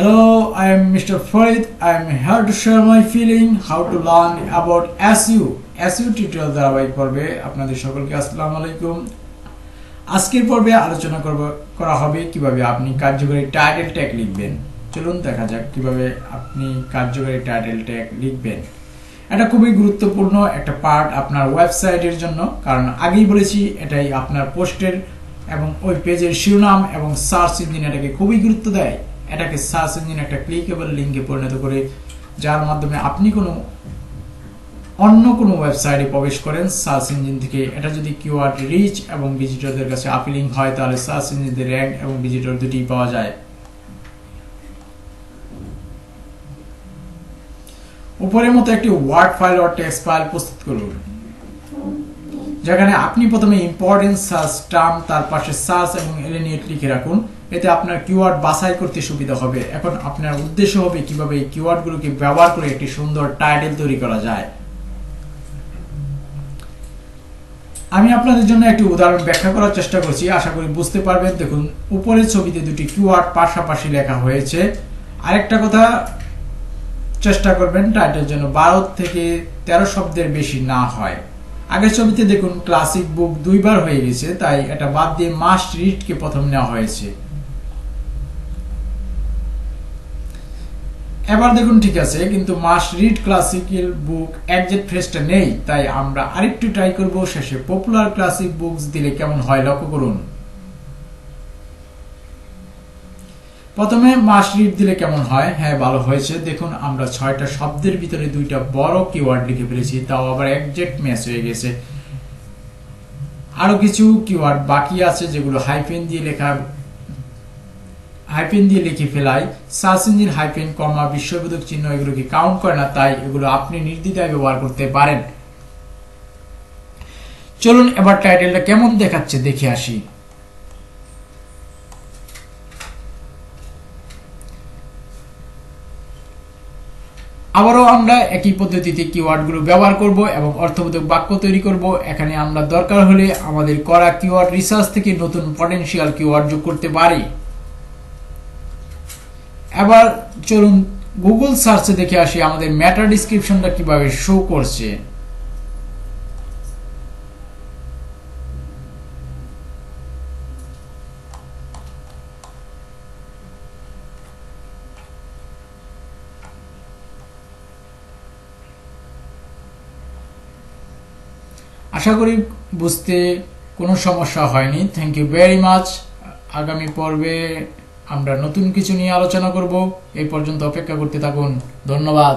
Hello, I am Mr. Farid. I am here to share my feeling how to learn about SU. SU tutorial ধারাবাহিক পর্বে আপনাদের সকলকে আসসালামু আলাইকুম আজকের পর্বে আলোচনা করব করা হবে কীভাবে আপনি কার্যকরী টাইটেল ট্যাগ লিখবেন চলুন দেখা যাক কীভাবে আপনি কার্যকরী টাইটেল ট্যাগ লিখবেন এটা খুবই গুরুত্বপূর্ণ একটা পার্ট আপনার ওয়েবসাইটের জন্য কারণ আগেই বলেছি এটাই আপনার পোস্টের এবং ওই পেজের শিরোনাম এবং সার্চ ইঞ্জিন এটাকে খুবই গুরুত্ব দেয় এটাকে সার্চ ইঞ্জিন একটা ক্লিকেবল লিঙ্কে পরিণত করে, যার মাধ্যমে আপনি কোনো অন্য কোনো ওয়েবসাইটে প্রবেশ করেন সার্চ ইঞ্জিন থেকে। এটা যদি কিওয়ার্ড রিচ এবং ভিজিটরদের কাছে আপিলিং হয়, তাহলে সার্চ ইঞ্জিনদের র্যাঙ্ক এবং ভিজিটর দুটি পাওয়া যায়। উপরের মতো একটি ওয়ার্ড ফাইল ও টেক্সট ফাইল প্রস্তুত করুন। যেখানে আপনি প্রথমে ইম্পর্টেন্ট সার্চ টার্ম তার পাশে সার্চ এবং এলিনিয়েট লিখে রাখুন। এতে আপনার কিওয়ার্ড বাছাই করতে সুবিধা হবে। এখন আপনার উদ্দেশ্য হবে কীভাবে এই কিওয়ার্ডগুলোকে ব্যবহার করে একটি সুন্দর টাইটেল তৈরি করা যায়। আমি আপনাদের জন্য একটি উদাহরণ ব্যাখ্যা করার চেষ্টা করছি। আশা করি বুঝতে পারবেন। দেখুন, উপরের ছবিতে দুটি কিওয়ার্ড পাশাপাশি লেখা হয়েছে। আরেকটা কথা চেষ্টা করবেন টাইটেল যেন বারো থেকে তেরো শব্দের বেশি না হয়। আগের ছবিতে দেখুন ক্লাসিক বুক দুইবার হয়ে গেছে, তাই এটা বাদ দিয়ে মাস্ট রিডকে প্রথম নেওয়া হয়েছে। এবার দেখুন ঠিক আছে, কিন্তু must read classical book exact ফ্রেজটা নেই, তাই আমরা আরেকটু ট্রাই করব শেষে। পপুলার ক্লাসিক বুকস দিলে কেমন হয় লক্ষ্য করুন। প্রথমে মাস রিড দিলে কেমন হয়? হ্যাঁ ভালো হয়েছে। দেখুন, আমরা ছয়টা শব্দের ভিতরে দুইটা বড় কিওয়ার্ড লিখে ফেলেছি, তাও আবার একজেক্ট ম্যাচ হয়ে গেছে। আরও কিছু কিওয়ার্ড বাকি আছে, যেগুলো হাইফেন দিয়ে লেখা হাইফেন দিয়ে লিখে ফেলাই। সার্চ ইঞ্জিন হাইফেন কমা বিশ্ববোধক চিহ্ন এগুলোকে কাউন্ট করে না? তাই এগুলো আপনি নির্দ্বিধায় ব্যবহার করতে পারেন। চলুন এবার টাইটেলটা কেমন দেখাচ্ছে, দেখে আসি। আবারও আমরা একই পদ্ধতিতে কিওয়ার্ডগুলো ব্যবহার করব এবং অর্থবোধক বাক্য তৈরি করব। এখানে আমরা দরকার হলে আমাদের করা কিওয়ার্ড রিসার্চ থেকে নতুন পটেনশিয়াল কিওয়ার্ড যোগ করতে পারি। এবার চলুন গুগল সার্চে দেখে আসি আমাদের ম্যাটার ডিসক্রিপশনটা কীভাবে শো করছে। আশা করি বুঝতে কোনো সমস্যা হয়নি। থ্যাংক ইউ ভেরি মাচ আগামী পর্বে আমরা নতুন কিছু নিয়ে আলোচনা করব। এই পর্যন্ত অপেক্ষা করতে থাকুন। ধন্যবাদ।